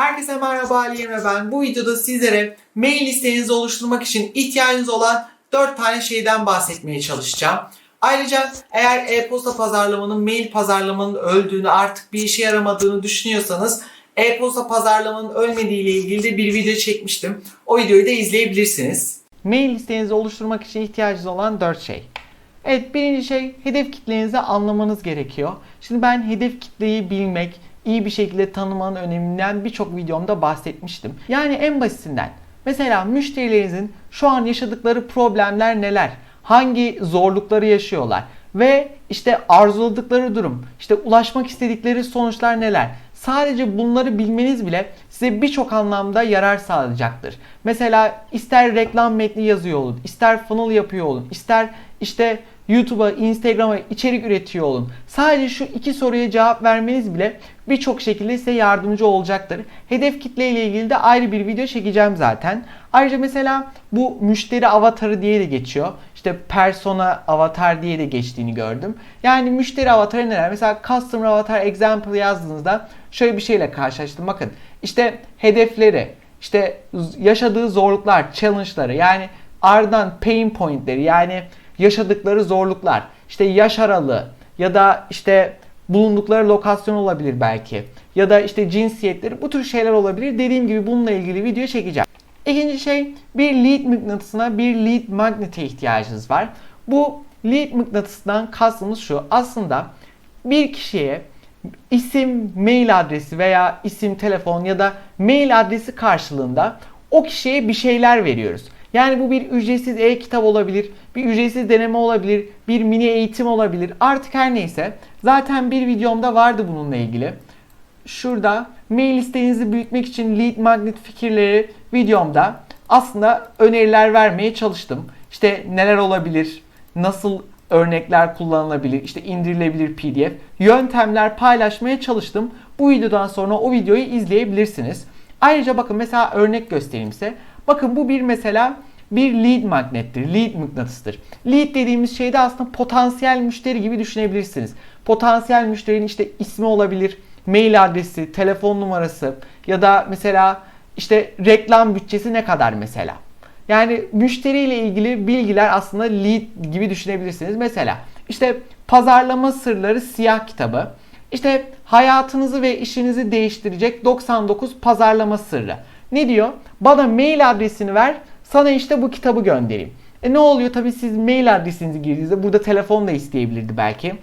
Herkese merhaba Aliye ve ben. Bu videoda sizlere mail listenizi oluşturmak için ihtiyacınız olan 4 tane şeyden bahsetmeye çalışacağım. Ayrıca eğer e-posta pazarlamanın mail pazarlamanın öldüğünü artık bir işe yaramadığını düşünüyorsanız e-posta pazarlamanın ölmediği ile ilgili de bir video çekmiştim. O videoyu da izleyebilirsiniz. Mail listenizi oluşturmak için ihtiyacınız olan 4 şey. Evet birinci şey hedef kitlenizi anlamanız gerekiyor. Şimdi ben hedef kitleyi bilmek, iyi bir şekilde tanımanın öneminden birçok videomda bahsetmiştim. Yani en basitinden mesela müşterilerinizin şu an yaşadıkları problemler neler? Hangi zorlukları yaşıyorlar? Ve işte arzuladıkları durum, işte ulaşmak istedikleri sonuçlar neler? Sadece bunları bilmeniz bile size birçok anlamda yarar sağlayacaktır. Mesela ister reklam metni yazıyor olun, ister funnel yapıyor olun, ister işte YouTube'a, Instagram'a içerik üretiyor olun. Sadece şu iki soruya cevap vermeniz bile birçok şekilde size yardımcı olacaktır. Hedef kitle ile ilgili de ayrı bir video çekeceğim zaten. Ayrıca mesela bu müşteri avatarı diye de geçiyor. İşte persona avatar diye de geçtiğini gördüm. Yani müşteri avatarı neler? Mesela customer avatar example yazdığınızda şöyle bir şeyle karşılaştım. Bakın işte hedefleri, işte yaşadığı zorluklar, challenge'ları yani ardından pain point'leri yani yaşadıkları zorluklar, işte yaş aralığı ya da işte bulundukları lokasyon olabilir belki ya da işte cinsiyetleri bu tür şeyler olabilir. Dediğim gibi bununla ilgili video çekeceğim. İkinci şey bir lead mıknatısına bir lead magnete ihtiyacınız var. Bu lead mıknatısından kastımız şu. Aslında bir kişiye isim, mail adresi veya isim, telefon ya da mail adresi karşılığında o kişiye bir şeyler veriyoruz. Yani bu bir ücretsiz e-kitap olabilir, bir ücretsiz deneme olabilir, bir mini eğitim olabilir. Artık her neyse. Zaten bir videomda vardı bununla ilgili. Şurada mail listenizi büyütmek için lead magnet fikirleri videomda aslında öneriler vermeye çalıştım. İşte neler olabilir, nasıl örnekler kullanılabilir, işte indirilebilir PDF, yöntemler paylaşmaya çalıştım. Bu videodan sonra o videoyu izleyebilirsiniz. Ayrıca bakın mesela örnek göstereyim size. Bakın bu bir mesela bir lead magnettir, lead mıknatısıdır. Lead dediğimiz şeyde aslında potansiyel müşteri gibi düşünebilirsiniz. Potansiyel müşterinin işte ismi olabilir, mail adresi, telefon numarası ya da mesela işte reklam bütçesi ne kadar mesela. Yani müşteriyle ilgili bilgiler aslında lead gibi düşünebilirsiniz. Mesela işte pazarlama sırları siyah kitabı. İşte hayatınızı ve işinizi değiştirecek 99 pazarlama sırrı. Ne diyor? Bana mail adresini ver. Sana işte bu kitabı göndereyim. E ne oluyor? Tabii siz mail adresinizi girdiğinizde burada telefon da isteyebilirdi belki.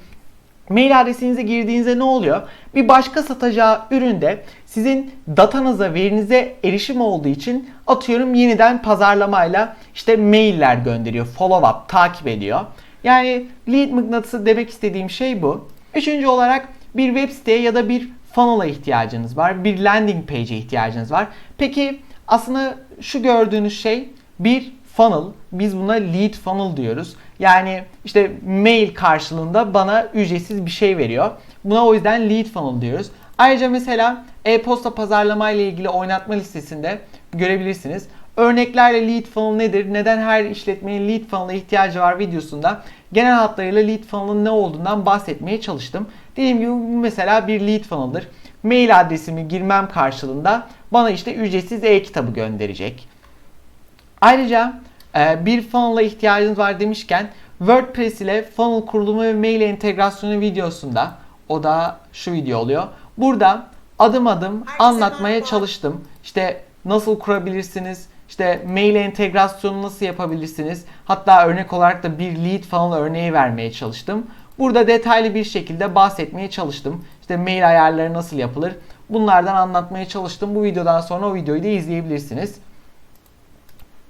Mail adresinize girdiğinizde ne oluyor? Bir başka satacağı üründe sizin datanıza, verinize erişim olduğu için atıyorum yeniden pazarlamayla işte mailler gönderiyor, follow up, takip ediyor. Yani lead mıknatısı demek istediğim şey bu. Üçüncü olarak bir web siteye ya da bir funnel'a ihtiyacınız var. Bir landing page'e ihtiyacınız var. Peki aslında şu gördüğünüz şey bir funnel. Biz buna lead funnel diyoruz. Yani işte mail karşılığında bana ücretsiz bir şey veriyor. Buna o yüzden lead funnel diyoruz. Ayrıca mesela e-posta pazarlama ile ilgili oynatma listesinde görebilirsiniz. Örneklerle lead funnel nedir? Neden her işletmenin lead funnel'a ihtiyacı var videosunda genel hatlarıyla lead funnel'ın ne olduğundan bahsetmeye çalıştım. Dediğim gibi bu mesela bir lead funnel'dır. Mail adresimi girmem karşılığında bana işte ücretsiz e-kitabı gönderecek. Ayrıca e, bir funnel'a ihtiyacınız var demişken WordPress ile funnel kurulumu ve mail entegrasyonu videosunda o da şu video oluyor. Burada adım adım anlatmaya çalıştım. İşte nasıl kurabilirsiniz, işte mail entegrasyonu nasıl yapabilirsiniz? Hatta örnek olarak da bir lead funnel örneği vermeye çalıştım. Burada detaylı bir şekilde bahsetmeye çalıştım. İşte mail ayarları nasıl yapılır? Bunlardan anlatmaya çalıştım. Bu videodan sonra o videoyu da izleyebilirsiniz.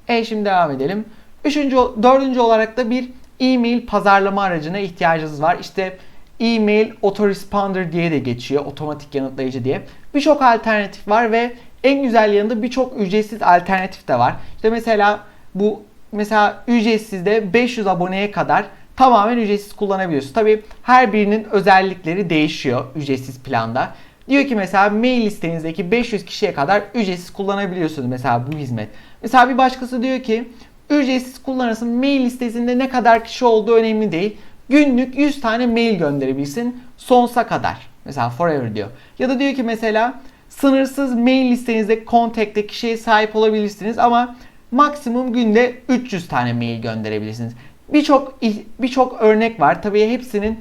E şimdi devam edelim. Üçüncü, dördüncü olarak da bir e-mail pazarlama aracına ihtiyacınız var. İşte e-mail autoresponder diye de geçiyor. Otomatik yanıtlayıcı diye. Birçok alternatif var ve en güzel yanında birçok ücretsiz alternatif de var. İşte mesela bu mesela ücretsizde 500 aboneye kadar tamamen ücretsiz kullanabiliyorsunuz. Tabi her birinin özellikleri değişiyor ücretsiz planda. Diyor ki mesela mail listenizdeki 500 kişiye kadar ücretsiz kullanabiliyorsunuz mesela bu hizmet. Mesela bir başkası diyor ki ücretsiz kullanırsın mail listesinde ne kadar kişi olduğu önemli değil. Günlük 100 tane mail gönderebilsin sonsuza kadar. Mesela forever diyor. Ya da diyor ki mesela sınırsız mail listenizde kontakte kişiye sahip olabilirsiniz ama maksimum günde 300 tane mail gönderebilirsiniz. Birçok birçok örnek var. Tabii hepsinin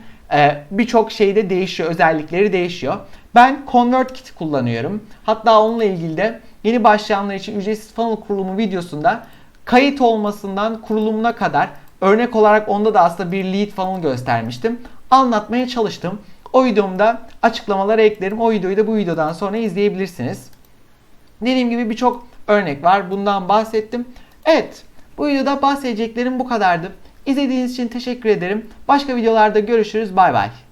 birçok şeyde değişiyor, özellikleri değişiyor. Ben ConvertKit kullanıyorum. Hatta onunla ilgili de yeni başlayanlar için ücretsiz funnel kurulumu videosunda kayıt olmasından kurulumuna kadar örnek olarak onda da aslında bir lead funnel göstermiştim. Anlatmaya çalıştım. O videomda açıklamalara eklerim. O videoyu da bu videodan sonra izleyebilirsiniz. Dediğim gibi birçok örnek var. Bundan bahsettim. Evet, bu videoda bahsedeceklerim bu kadardı. İzlediğiniz için teşekkür ederim. Başka videolarda görüşürüz. Bay bay.